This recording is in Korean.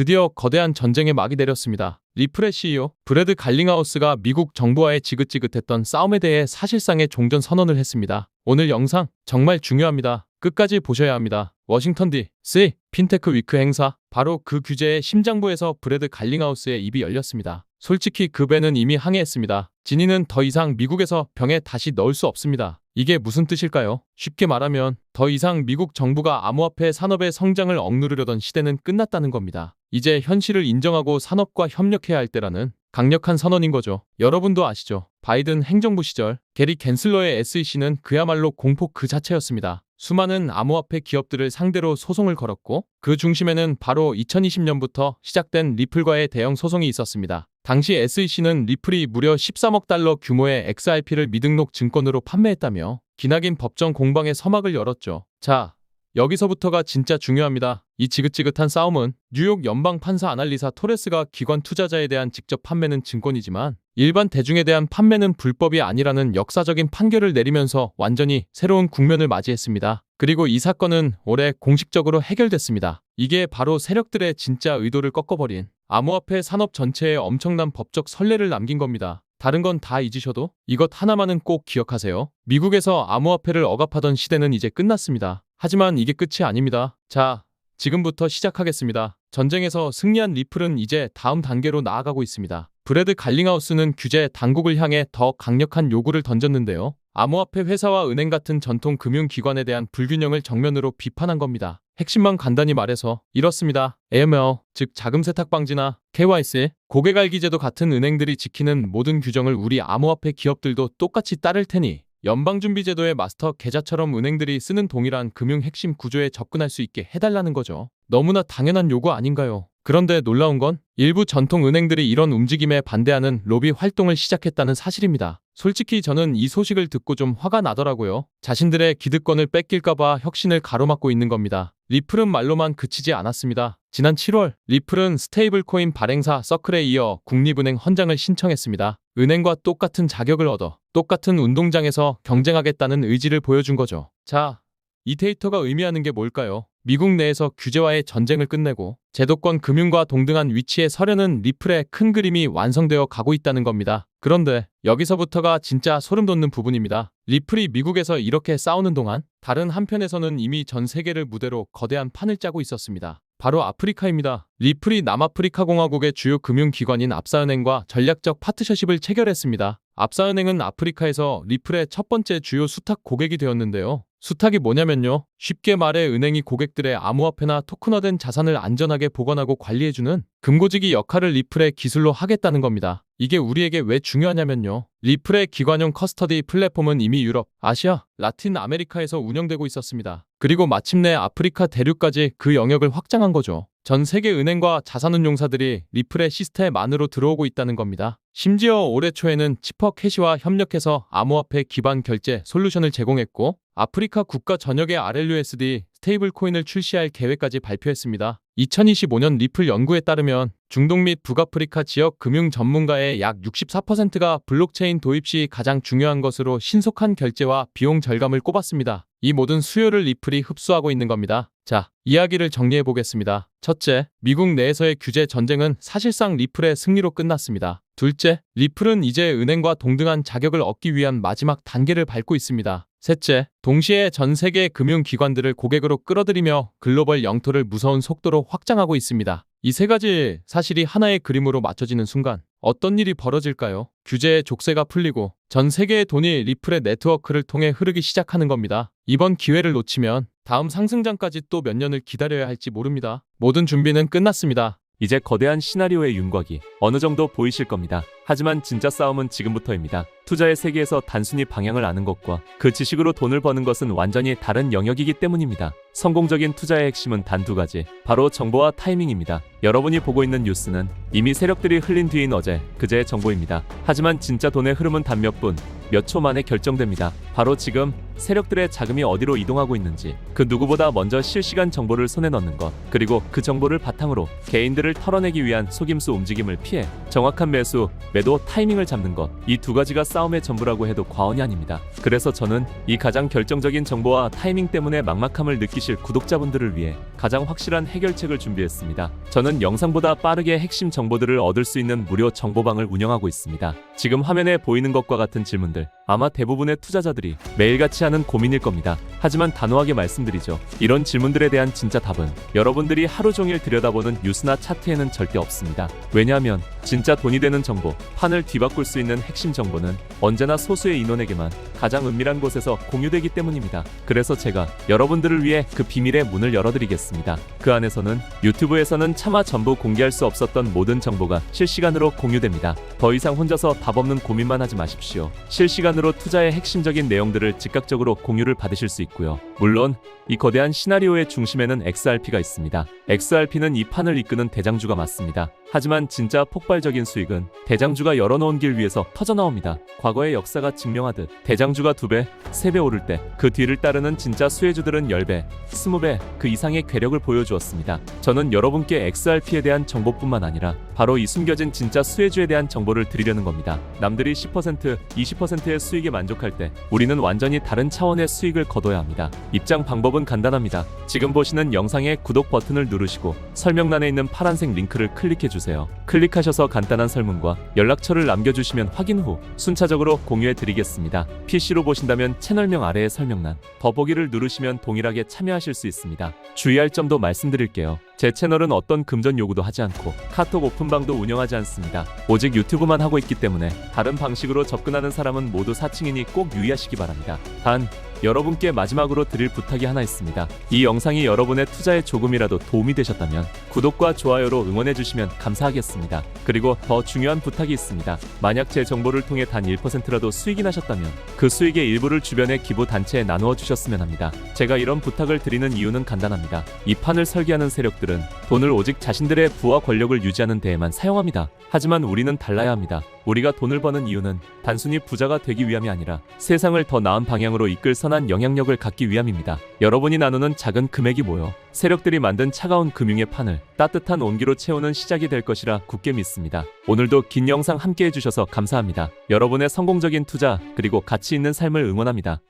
드디어 거대한 전쟁의 막이 내렸습니다. 리플의 CEO 브래드 갈링하우스가 미국 정부와의 지긋지긋했던 싸움에 대해 사실상의 종전 선언을 했습니다. 오늘 영상 정말 중요합니다. 끝까지 보셔야 합니다. 워싱턴 D.C. 핀테크 위크 행사 바로 그 규제의 심장부에서 브래드 갈링하우스의 입이 열렸습니다. 솔직히 그 배는 이미 항해했습니다. 진이는 더 이상 미국에서 병에 다시 넣을 수 없습니다. 이게 무슨 뜻일까요? 쉽게 말하면 더 이상 미국 정부가 암호화폐 산업의 성장을 억누르려던 시대는 끝났다는 겁니다. 이제 현실을 인정하고 산업과 협력해야 할 때라는 강력한 선언인 거죠. 여러분도 아시죠? 바이든 행정부 시절 게리 겐슬러의 SEC는 그야말로 공포 그 자체였습니다. 수많은 암호화폐 기업들을 상대로 소송을 걸었고 그 중심에는 바로 2020년부터 시작된 리플과의 대형 소송이 있었습니다. 당시 SEC는 리플이 무려 13억 달러 규모의 XRP를 미등록 증권으로 판매했다며 기나긴 법정 공방의 서막을 열었죠. 자, 여기서부터가 진짜 중요합니다. 이 지긋지긋한 싸움은 뉴욕 연방 판사 아날리사 토레스가 기관 투자자에 대한 직접 판매는 증권이지만 일반 대중에 대한 판매는 불법이 아니라는 역사적인 판결을 내리면서 완전히 새로운 국면을 맞이했습니다. 그리고 이 사건은 올해 공식적으로 해결됐습니다. 이게 바로 세력들의 진짜 의도를 꺾어버린 암호화폐 산업 전체에 엄청난 법적 선례를 남긴 겁니다. 다른 건 다 잊으셔도 이것 하나만은 꼭 기억하세요. 미국에서 암호화폐를 억압하던 시대는 이제 끝났습니다. 하지만 이게 끝이 아닙니다. 자, 지금부터 시작하겠습니다. 전쟁에서 승리한 리플은 이제 다음 단계로 나아가고 있습니다. 브래드 갈링하우스는 규제 당국을 향해 더 강력한 요구를 던졌는데요. 암호화폐 회사와 은행 같은 전통 금융기관에 대한 불균형을 정면으로 비판한 겁니다. 핵심만 간단히 말해서 이렇습니다. AML, 즉 자금 세탁 방지나 KYC, 고객 알기 제도 같은 은행들이 지키는 모든 규정을 우리 암호화폐 기업들도 똑같이 따를 테니 연방준비제도의 마스터 계좌처럼 은행들이 쓰는 동일한 금융 핵심 구조에 접근할 수 있게 해달라는 거죠. 너무나 당연한 요구 아닌가요? 그런데 놀라운 건 일부 전통 은행들이 이런 움직임에 반대하는 로비 활동을 시작했다는 사실입니다. 솔직히 저는 이 소식을 듣고 좀 화가 나더라고요. 자신들의 기득권을 뺏길까봐 혁신을 가로막고 있는 겁니다. 리플은 말로만 그치지 않았습니다. 지난 7월 리플은 스테이블 코인 발행사 서클에 이어 국립은행 헌장을 신청했습니다. 은행과 똑같은 자격을 얻어 똑같은 운동장에서 경쟁하겠다는 의지를 보여준 거죠. 자, 이 데이터가 의미하는 게 뭘까요? 미국 내에서 규제와의 전쟁을 끝내고 제도권 금융과 동등한 위치에 서려는 리플의 큰 그림이 완성되어 가고 있다는 겁니다. 그런데 여기서부터가 진짜 소름 돋는 부분입니다. 리플이 미국에서 이렇게 싸우는 동안 다른 한편에서는 이미 전 세계를 무대로 거대한 판을 짜고 있었습니다. 바로 아프리카입니다. 리플이 남아프리카 공화국의 주요 금융기관인 압사은행과 전략적 파트너십을 체결했습니다. 압사은행은 아프리카에서 리플의 첫 번째 주요 수탁 고객이 되었는데요. 수탁이 뭐냐면요. 쉽게 말해 은행이 고객들의 암호화폐나 토큰화된 자산을 안전하게 보관하고 관리해주는 금고지기 역할을 리플의 기술로 하겠다는 겁니다. 이게 우리에게 왜 중요하냐면요. 리플의 기관용 커스터디 플랫폼은 이미 유럽, 아시아, 라틴 아메리카에서 운영되고 있었습니다. 그리고 마침내 아프리카 대륙까지 그 영역을 확장한 거죠. 전 세계 은행과 자산운용사들이 리플의 시스템 안으로 들어오고 있다는 겁니다. 심지어 올해 초에는 치퍼 캐시와 협력해서 암호화폐 기반 결제 솔루션을 제공했고 아프리카 국가 전역의 RLUSD 스테이블 코인을 출시할 계획까지 발표했습니다. 2025년 리플 연구에 따르면 중동 및 북아프리카 지역 금융 전문가의 약 64%가 블록체인 도입 시 가장 중요한 것으로 신속한 결제와 비용 절감을 꼽았습니다. 이 모든 수요를 리플이 흡수하고 있는 겁니다. 자, 이야기를 정리해 보겠습니다. 첫째, 미국 내에서의 규제 전쟁은 사실상 리플의 승리로 끝났습니다. 둘째, 리플은 이제 은행과 동등한 자격을 얻기 위한 마지막 단계를 밟고 있습니다. 셋째, 동시에 전 세계 금융기관들을 고객으로 끌어들이며 글로벌 영토를 무서운 속도로 확장하고 있습니다. 이 세 가지 사실이 하나의 그림으로 맞춰지는 순간 어떤 일이 벌어질까요? 규제의 족쇄가 풀리고 전 세계의 돈이 리플의 네트워크를 통해 흐르기 시작하는 겁니다. 이번 기회를 놓치면 다음 상승장까지 또 몇 년을 기다려야 할지 모릅니다. 모든 준비는 끝났습니다. 이제 거대한 시나리오의 윤곽이 어느 정도 보이실 겁니다. 하지만 진짜 싸움은 지금부터입니다. 투자의 세계에서 단순히 방향을 아는 것과 그 지식으로 돈을 버는 것은 완전히 다른 영역이기 때문입니다. 성공적인 투자의 핵심은 단 두 가지, 바로 정보와 타이밍입니다. 여러분이 보고 있는 뉴스는 이미 세력들이 흘린 뒤인 어제, 그제의 정보입니다. 하지만 진짜 돈의 흐름은 단 몇 분, 몇 초 만에 결정됩니다. 바로 지금 세력들의 자금이 어디로 이동하고 있는지 그 누구보다 먼저 실시간 정보를 손에 넣는 것 그리고 그 정보를 바탕으로 개인들을 털어내기 위한 속임수 움직임을 피해 정확한 매수, 매도 타이밍을 잡는 것 이 두 가지가 싸움의 전부라고 해도 과언이 아닙니다. 그래서 저는 이 가장 결정적인 정보와 타이밍 때문에 막막함을 느끼 실 구독자분들을 위해 가장 확실한 해결책을 준비했습니다. 저는 영상보다 빠르게 핵심 정보들을 얻을 수 있는 무료 정보방을 운영하고 있습니다. 지금 화면에 보이는 것과 같은 질문들 아마 대부분의 투자자들이 매일같이 하는 고민일 겁니다. 하지만 단호하게 말씀드리죠. 이런 질문들에 대한 진짜 답은 여러분들이 하루 종일 들여다보는 뉴스나 차트에는 절대 없습니다. 왜냐하면 진짜 돈이 되는 정보, 판을 뒤바꿀 수 있는 핵심 정보는 언제나 소수의 인원에게만 가장 은밀한 곳에서 공유되기 때문입니다. 그래서 제가 여러분들을 위해 그 비밀의 문을 열어드리겠습니다. 그 안에서는 유튜브에서는 차마 전부 공개할 수 없었던 모든 정보가 실시간으로 공유됩니다. 더 이상 혼자서 답 없는 고민만 하지 마십시오. 실시간으로 투자의 핵심적인 내용들을 즉각적으로 공유를 받으실 수 있고요. 물론 이 거대한 시나리오의 중심에는 XRP가 있습니다. XRP는 이 판을 이끄는 대장주가 맞습니다. 하지만 진짜 폭발적인 수익은 대장주가 열어놓은 길 위에서 터져나옵니다. 과거의 역사가 증명하듯 대장주가 두 배, 세배 오를 때 그 뒤를 따르는 진짜 수혜주들은 10배, 20배 그 이상의 괴력을 보여주었습니다. 저는 여러분께 XRP에 대한 정보뿐만 아니라 바로 이 숨겨진 진짜 수혜주에 대한 정보를 드리려는 겁니다. 남들이 10%, 20%의 수익에 만족할 때 우리는 완전히 다른 차원의 수익을 거둬야 합니다. 입장 방법은 간단합니다. 지금 보시는 영상의 구독 버튼을 누르시고 설명란에 있는 파란색 링크를 클릭해 주세요. 클릭하셔서 간단한 설문과 연락처를 남겨주시면 확인 후 순차적으로 공유해 드리겠습니다. PC로 보신다면 채널명 아래의 설명란, 더보기를 누르시면 동일하게 참여하실 수 있습니다. 주의할 점도 말씀드릴게요. 제 채널은 어떤 금전 요구도 하지 않고 카톡 오픈 방도 운영하지 않습니다. 오직 유튜브만 하고 있기 때문에 다른 방식으로 접근하는 사람은 모두 사칭이니 꼭 유의하시기 바랍니다. 단 여러분께 마지막으로 드릴 부탁이 하나 있습니다. 이 영상이 여러분의 투자에 조금이라도 도움이 되셨다면 구독과 좋아요로 응원해 주시면 감사하겠습니다. 그리고 더 중요한 부탁이 있습니다. 만약 제 정보를 통해 단 1%라도 수익이 나셨다면 그 수익의 일부를 주변의 기부 단체에 나누어 주셨으면 합니다. 제가 이런 부탁을 드리는 이유는 간단합니다. 이 판을 설계하는 세력들은 돈을 오직 자신들의 부와 권력을 유지하는 데에만 사용합니다. 하지만 우리는 달라야 합니다. 우리가 돈을 버는 이유는 단순히 부자가 되기 위함이 아니라 세상을 더 나은 방향으로 이끌 선한 영향력을 갖기 위함입니다. 여러분이 나누는 작은 금액이 모여 세력들이 만든 차가운 금융의 판을 따뜻한 온기로 채우는 시작이 될 것이라 굳게 믿습니다. 오늘도 긴 영상 함께 해주셔서 감사합니다. 여러분의 성공적인 투자 그리고 가치 있는 삶을 응원합니다.